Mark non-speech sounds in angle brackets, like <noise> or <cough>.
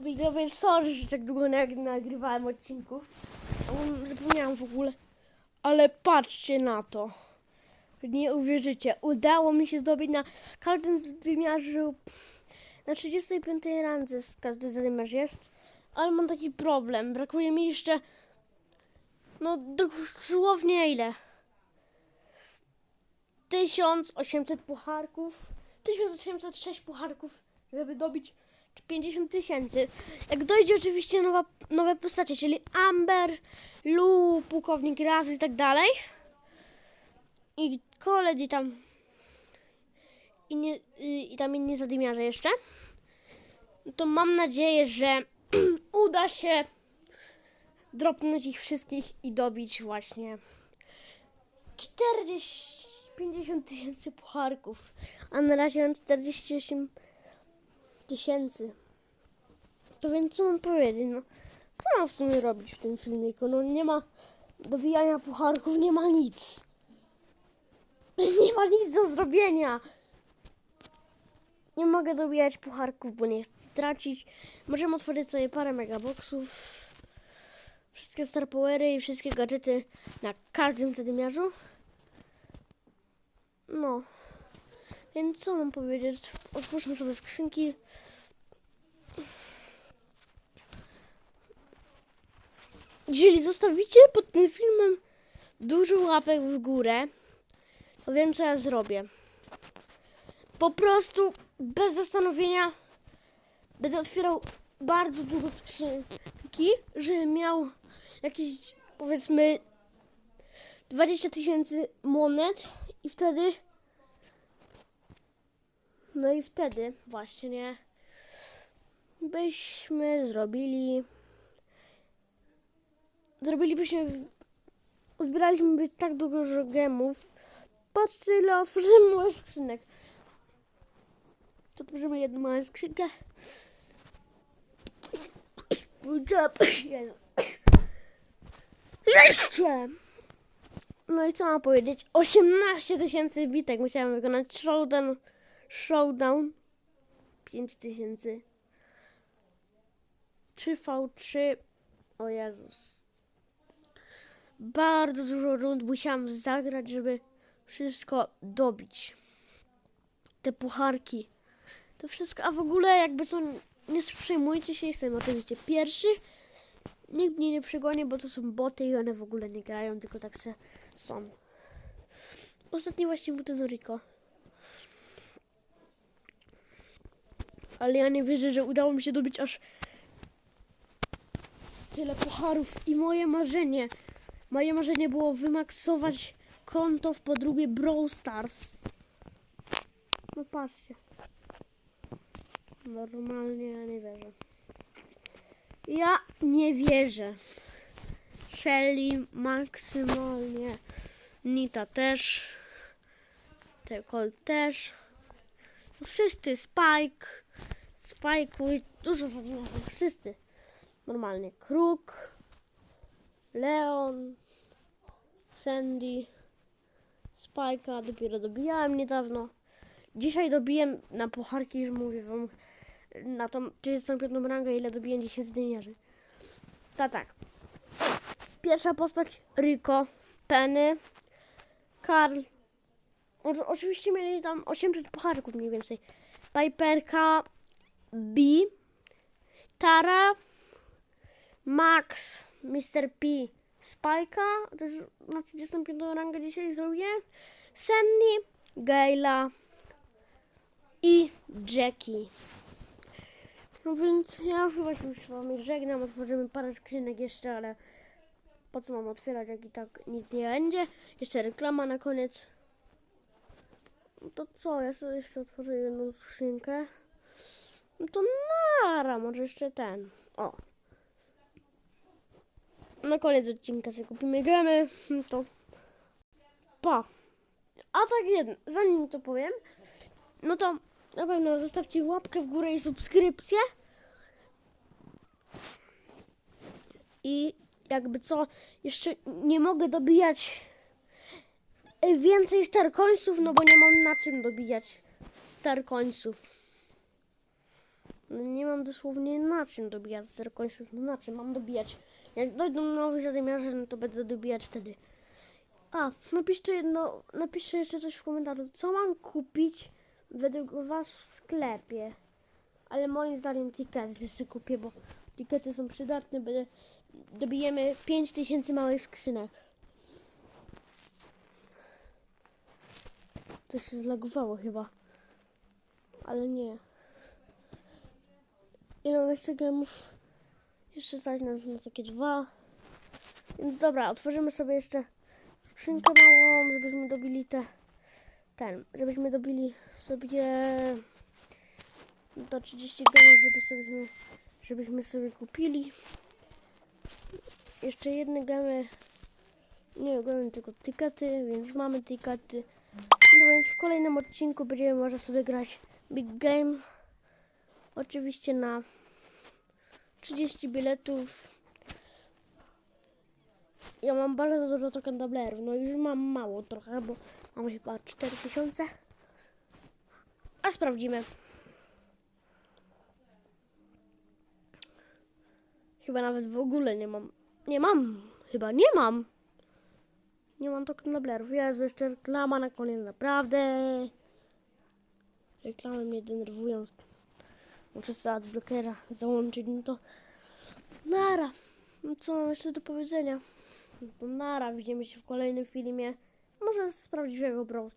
Widzowie, sorry, że tak długo nag nagrywałem odcinków. Um, Zapomniałam w ogóle. Ale patrzcie na to. Nie uwierzycie. Udało mi się zdobyć na każdym zadymiarzu. Na 35 randze każdy zadymiarz jest. Ale mam taki problem. Brakuje mi jeszcze. No dosłownie ile? 1800 pucharków. 1806 pucharków, żeby dobić 50 tysięcy. Jak dojdzie oczywiście nowa, nowe postacie, czyli Amber, Lu, pułkownik Raz i tak dalej. I koledzy tam. I, nie, I tam inni zadymiarze jeszcze. To mam nadzieję, że <clears throat> uda się dropnąć ich wszystkich i dobić właśnie 40, 50 tysięcy pucharków. A na razie mam 48 tysięcy. To więc co mam powiedzieć? No, co mam w sumie robić w tym filmiku? No nie ma dobijania pucharków, nie ma nic. <laughs> Nie ma nic do zrobienia. Nie mogę dobijać pucharków, bo nie chcę stracić. Możemy otworzyć sobie parę megaboxów. Wszystkie star powery i wszystkie gadżety na każdym zadymiarzu. No. Więc co mam powiedzieć? Otwórzmy sobie skrzynki. Jeżeli zostawicie pod tym filmem dużo łapek w górę, to wiem co ja zrobię. Po prostu bez zastanowienia będę otwierał bardzo długo skrzynki, żeby miał jakieś powiedzmy 20 tysięcy monet i wtedy no i wtedy właśnie byśmy zrobili zrobilibyśmy uzbieraliśmy tak dużo gemów patrzcie ile otworzymy małych skrzynek. Otworzymy jedną małą skrzynkę. Jezus. Jeszcze no i co mam powiedzieć? 18 tysięcy bitek musiałem wykonać. Showdown Showdown 5000 3v3 O Jezus. Bardzo dużo rund musiałam zagrać, żeby wszystko dobić. Te pucharki. To wszystko, a w ogóle jakby co Nie przejmujcie się, jestem oczywiście pierwszy. Nikt mnie nie przegoni, bo to są boty i one w ogóle nie grają, tylko tak se są. Ostatni właśnie był ten Rico Ale ja nie wierzę, że udało mi się dobić aż tyle pucharów. I moje marzenie, moje marzenie było wymaksować konto w podróbie Brawl Stars. No patrzcie. Normalnie ja nie wierzę. Ja nie wierzę. Shelly maksymalnie. Nita też. Tekol też. Wszyscy Spike. Spike, dużo zadmiarów, wszyscy. Normalnie Kruk, Leon, Sandy, Spike'a dopiero dobijałem niedawno. Dzisiaj dobiłem na pucharki, już mówię wam, na tą 35 rangę, ile dobiłem 10 zdjęciarzy. Tak, tak. Pierwsza postać Rico, Penny, Karl. Oczywiście mieli tam 800 pucharków mniej więcej. Piperka, B, Tara, Max, Mr. P, to jest na 35 rangę dzisiaj zrobię, Sandy, Gayla i Jackie. No więc ja już chyba się z wami żegnam, otworzymy parę skrzynek jeszcze, ale po co mam otwierać, jak i tak nic nie będzie. Jeszcze reklama na koniec. No to co, ja sobie jeszcze otworzę jedną skrzynkę. No to nara, może jeszcze ten. O. Na koniec odcinka sobie kupimy gemy. <laughs> To pa. A tak jedno, zanim to powiem, no to na pewno zostawcie łapkę w górę i subskrypcję. I jakby co, jeszcze nie mogę dobijać więcej star końców, no bo nie mam na czym dobijać star końców. No nie mam dosłownie na czym dobijać zero końców, no na czym mam dobijać? Jak dojdą nowi zadymiarze, no to będę dobijać wtedy. A, napiszcie jedno, napiszcie jeszcze coś w komentarzu, co mam kupić według was w sklepie. Ale moim zdaniem tikety sobie kupię, bo tikety są przydatne, będę, dobijemy 5000 małych skrzynek. To się zlagowało chyba. Ale nie. I mam jeszcze gemów. Jeszcze stać na, na takie dwa. Więc dobra, otworzymy sobie jeszcze skrzynkę małą, żebyśmy dobili te. Ten, żebyśmy dobili sobie do 30 gemów, żeby sobie, żebyśmy sobie kupili. Jeszcze jedne gemy. Nie gemy, tylko tykety, więc mamy tykety. No więc w kolejnym odcinku będziemy można sobie grać Big Game. Oczywiście na 30 biletów. Ja mam bardzo dużo token tablerów. No już mam mało trochę, bo mam chyba 4000. A sprawdzimy. Chyba nawet w ogóle nie mam. Nie mam. Chyba nie mam. Nie mam token tablerów. Jezu, jeszcze reklama na koniec. Naprawdę. Reklamy mnie denerwują. Muszę adblockera załączyć, no to nara. No co mam jeszcze do powiedzenia? No to nara, widzimy się w kolejnym filmie. Może z prawdziwego Brawl.